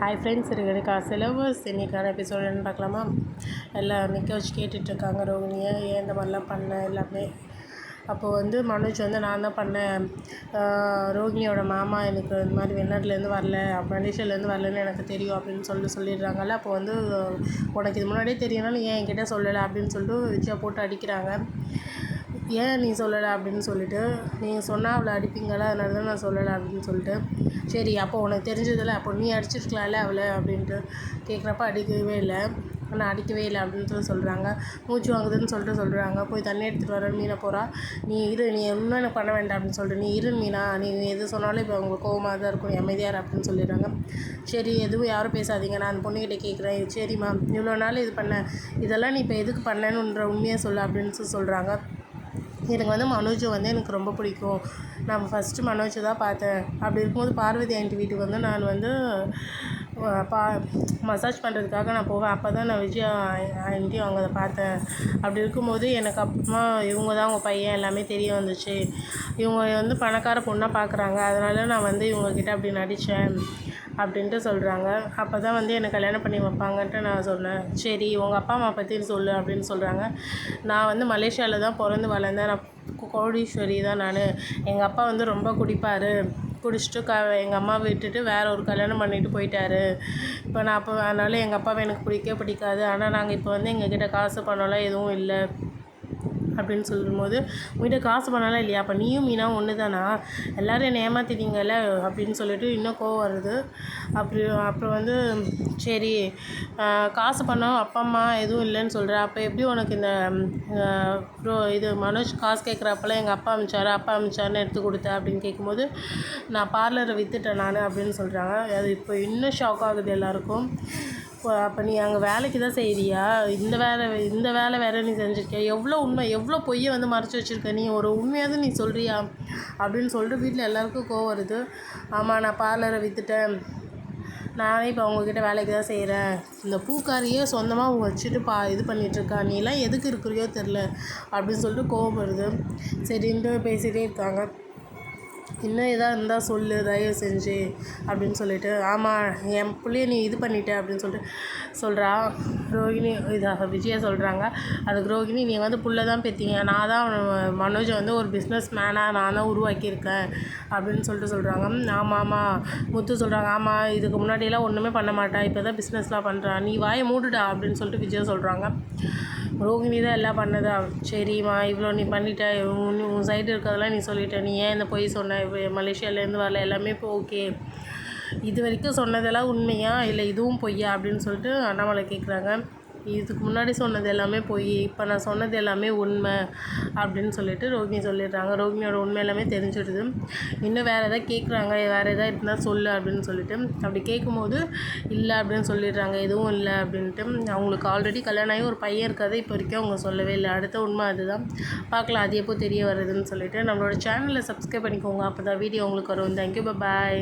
Hi friends இருக்கிறதுக்கா syllabus இன்றைக்கான எபிசோடுன்னு பார்க்கலாமா? எல்லாம் நிற்க வச்சு கேட்டுட்ருக்காங்க ரோகிணியை. ஏன் இந்த மாதிரிலாம் பண்ண? எல்லாமே. அப்போது வந்து மனோஜ் வந்து நான் தான் பண்ணேன். ரோகிணியோட மாமா எனக்கு இந்த மாதிரி வெளிநாட்டிலேருந்து வரல. மலேசியாவிலேருந்து வரலன்னு எனக்கு தெரியும் அப்படின்னு சொல்லிட்டு சொல்லிடுறாங்கல்ல. அப்போ வந்து உனக்கு இது முன்னாடியே தெரியணும்னு ஏன் என்கிட்ட சொல்லலை அப்படின்னு சொல்லிட்டு விஜயா போட்டு அடிக்கிறாங்க. ஏன் நீ சொல்லலை அப்படின்னு சொல்லிவிட்டு நீங்கள் சொன்னால் அவளை அடிப்பீங்களா? அதனால தான் நான் சொல்லலை அப்படின்னு சொல்லிட்டு சரி அப்போ உனக்கு தெரிஞ்சதில்ல அப்போ நீ அடிச்சிருக்கலாம்ல அவளை அப்படின்ட்டு கேட்குறப்ப அடிக்கவே இல்லை. ஆனால் அடிக்கவே இல்லை அப்படின்னு சொல்லி சொல்கிறாங்க மூச்சு வாங்குதுன்னு சொல்லிட்டு சொல்கிறாங்க போய் தண்ணி எடுத்துகிட்டு வர மீனை போகிறா நீ இரு நீ இன்னும் எனக்கு பண்ண வேண்டாம் அப்படின்னு சொல்லிட்டு நீ இரு மீனா. நீ எது சொன்னாலும் இப்போ அவங்க கோவமாக தான் இருக்கும். அமைதியார் அப்படின்னு சொல்லிடுறாங்க. சரி எதுவும் யாரும் பேசாதீங்க. நான் அந்த பொண்ணுக்கிட்ட கேட்குறேன் சரிம்மா. இவ்வளோ நாள் இது பண்ண இதெல்லாம் நீ இப்போ எதுக்கு பண்ணேன்னுன்ற உண்மையை சொல்ல அப்படின்னு சொல்லி சொல்கிறாங்க எனக்கு வந்து மனோஜை வந்து எனக்கு ரொம்ப பிடிக்கும். நான் ஃபஸ்ட்டு மனோஜை தான் பார்த்தேன். அப்படி இருக்கும்போது பார்வதி ஆண்டி வீட்டுக்கு வந்து நான் வந்து பா மசாஜ் பண்ணுறதுக்காக நான் போவேன். அப்போ தான் நான் விஜயா ஆண்டி அவங்க அதை பார்த்தேன். அப்படி இருக்கும்போது எனக்கு அப்புறமா இவங்க தான் அவங்க பையன் எல்லாமே தெரிய வந்துச்சு. இவங்க வந்து பணக்கார பொண்ணாக பார்க்குறாங்க அதனால நான் வந்து இவங்கக்கிட்ட அப்படி நடித்தேன் அப்படின்ட்டு சொல்கிறாங்க அப்போ தான் வந்து என்னை கல்யாணம் பண்ணி வைப்பாங்கன்ட்டு நான் சொன்னேன். சரி உங்கள் அப்பா அம்மா பற்றி சொல்லு அப்படின்னு சொல்கிறாங்க நான் வந்து மலேசியாவில் தான் பிறந்து வளர்ந்தேன். நான் கோடீஸ்வரி தான் நான். எங்கள் அப்பா வந்து ரொம்ப குடிப்பார். குடிச்சிட்டு க எங்கள் அம்மா விட்டுட்டு வேற ஒரு கல்யாணம் பண்ணிட்டு போயிட்டாரு. இப்போ நான் அப்போ அதனால் எங்கள் அப்பாவை எனக்கு பிடிக்கவே பிடிக்காது. ஆனால் நாங்கள் இப்போ வந்து எங்ககிட்ட காசு பணம்லாம் எதுவும் இல்லை. அப்படின்னு சொல்லும்போது உங்கள்கிட்ட காசு பண்ணலாம் இல்லையா? அப்போ நீயும் மீனா ஒன்று தானா எல்லோரும் என்னை ஏமாற்றிட்டீங்கல்ல அப்படின்னு சொல்லிட்டு இன்னும் கோவம் வருது. அப்படி அப்புறம் வந்து சரி காசு பண்ணோம் அப்பா அம்மா எதுவும் இல்லைன்னு சொல்கிற அப்போ எப்படி உனக்கு இந்த ப்ரோ இது மனோஜ் காசு கேட்குறப்பெல்லாம் எங்கள் அப்பா அமிச்சாரு? அப்பா அமிச்சாருன்னு எடுத்து கொடுத்த? அப்படின்னு கேட்கும்போது நான் பார்லரை விற்றுட்டேன் நான் அப்படின்னு சொல்கிறாங்க அது இப்போ இன்னும் ஷாக் ஆகுது எல்லாருக்கும். அப்போ நீ அங்கே வேலைக்கு தான் செய்கிறியா இந்த வேலை இந்த வேலை வேறு நீ செஞ்சுருக்கியா? எவ்வளோ உண்மை எவ்வளோ பொய்யை வந்து மறைச்சி வச்சுருக்க நீ? ஒரு உண்மையாவது நீ சொல்கிறியா அப்படின்னு சொல்லிட்டு வீட்டில் எல்லாருக்கும் கோவம் வருது. ஆமாம் நான் பார்லரை விற்றுட்டேன் நானே இப்போ அவங்கக்கிட்ட வேலைக்கு தான் செய்கிறேன் இந்த பூக்காரியே சொந்தமாக அவங்க வச்சுட்டு பா இது பண்ணிகிட்ருக்கா நீலாம் எதுக்கு இருக்கிறியோ தெரில அப்படின்னு சொல்லிட்டு கோவம் வருது. சரின்ட்டு பேசிகிட்டே இருக்காங்க. இன்னும் எதாக இருந்தால் சொல் தயவு செஞ்சு அப்படின்னு சொல்லிட்டு ஆமாம் என் பிள்ளைய நீ இது பண்ணிட்ட அப்படின்னு சொல்லிட்டு சொல்கிறா ரோகிணி இதாக விஜயா சொல்கிறாங்க அதுக்கு ரோகிணி நீ வந்து புள்ள தான் பெற்றீங்க நான் தான் மனோஜை வந்து ஒரு பிஸ்னஸ் மேனாக நான் தான் உருவாக்கியிருக்கேன் அப்படின்னு சொல்லிட்டு சொல்கிறாங்க ஆமாம் ஆமாம் முத்து சொல்கிறாங்க ஆமாம் இதுக்கு முன்னாடியெல்லாம் ஒன்றுமே பண்ண மாட்டேன் இப்போ தான் பிஸ்னஸ்லாம் பண்ணுறான் நீ வாயை மூடுடா அப்படின்னு சொல்லிட்டு விஜயா சொல்கிறாங்க ரோகிணி தான் எல்லாம் பண்ணதா? சரிம்மா இவ்வளோ நீ பண்ணிட்ட. உன் உன் சைடு இருக்கிறதெல்லாம் நீ சொல்லிட்ட. நீ ஏன் இந்த பொய் சொன்ன? மலேசியாவிலேருந்து வரல. எல்லாமே இப்போ ஓகே. இது வரைக்கும் சொன்னதெல்லாம் உண்மையா? இல்லை இதுவும் பொய்யா? அப்படின்னு சொல்லிட்டு அண்ணாமலை கேட்குறாங்க இதுக்கு முன்னாடி சொன்னது எல்லாமே போய் இப்போ நான் சொன்னது எல்லாமே உண்மை அப்படின்னு சொல்லிட்டு ரோகிணி சொல்லிடுறாங்க. ரோகிணியோட உண்மை எல்லாமே தெரிஞ்சிடுது. இன்னும் வேறு எதாவது கேட்குறாங்க வேறு எதாவது இருந்தால் சொல்லு அப்படின்னு சொல்லிட்டு. அப்படி கேட்கும்போது இல்லை அப்படின்னு சொல்லிடுறாங்க. எதுவும் இல்லை அப்படின்ட்டு. அவங்களுக்கு ஆல்ரெடி கல்யாணம் ஆகி ஒரு பையன் இருக்காது. இப்போ வரைக்கும் அவங்க சொல்லவே இல்லை. அடுத்த உண்மை அதுதான். பார்க்கலாம் அது எப்போ தெரிய வருதுன்னு சொல்லிட்டு. நம்மளோட சேனலை சப்ஸ்கிரைப் பண்ணிக்கோங்க. அப்போ தான் வீடியோ உங்களுக்கு வரும். Thank you bye